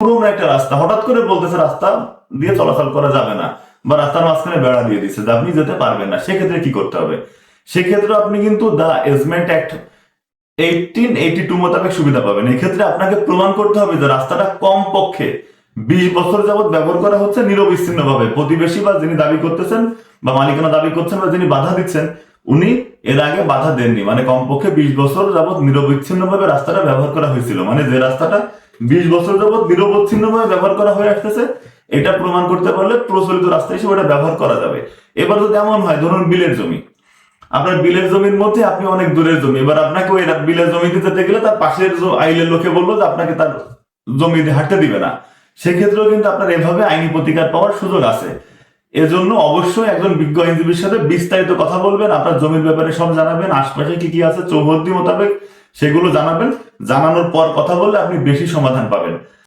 পুরোনো একটা রাস্তা, হঠাৎ করে বলতেছে, রাস্তা দিয়ে চলাচল করা যাবে না বা রাস্তার মাঝখানে বেড়া দিয়ে দিচ্ছে যে আপনি যেতে পারবেন না। সেক্ষেত্রে কি করতে হবে? সেক্ষেত্রে আপনি কিন্তু the easement act eighteen eighty two মোতাবেক সুবিধা পাবেন। এক্ষেত্রে আপনাকে প্রমাণ করতে হবে যে রাস্তাটা কম পক্ষে বিশ বছর যাবৎ ব্যবহার করা হচ্ছে নিরবিচ্ছিন্ন ভাবে প্রতিবেশী বা যিনি দাবি করতেছেন বা মালিকানা দাবি করছেন বা যিনি বাধা দিচ্ছেন, উনি এর আগে বাধা দেননি। মানে কমপক্ষে বিশ বছর যাবত নিরবিচ্ছিন্ন ভাবে রাস্তাটা ব্যবহার করা হয়েছিল। মানে যে রাস্তাটা বিশ বছর যাবত নিরবচ্ছিন্ন ভাবে ব্যবহার করা হয়ে আসতেছে, এটা প্রমাণ করতে পারলে প্রচলিত রাস্তা হিসেবে এটা ব্যবহার করা যাবে। এবার যদি এমন হয়, ধরুন বিলের জমি। আপনার বিলের জমির মধ্যে আপনি অনেক দূরের জমি। এবার আপনাকে ওই বিলের জমিতে যেতে গেলে তার পাশের আইলের লোকে বলল যে আপনাকে তার জমি হাঁটতে দিবে না। সেক্ষেত্রেও কিন্তু আপনার এভাবে আইনি প্রতিকার পাওয়ার সুযোগ আছে। এজন্য অবশ্যই একজন বিজ্ঞ আইনজীবীর সাথে বিস্তারিত কথা বলবেন, আপনার জমির ব্যাপারে সব জানাবেন, আশপাশে কি কি আছে, চৌহদ্দি মোতাবেক সেগুলো জানাবেন, জানানোর পর কথা বললে আপনি বেশি সমাধান পাবেন।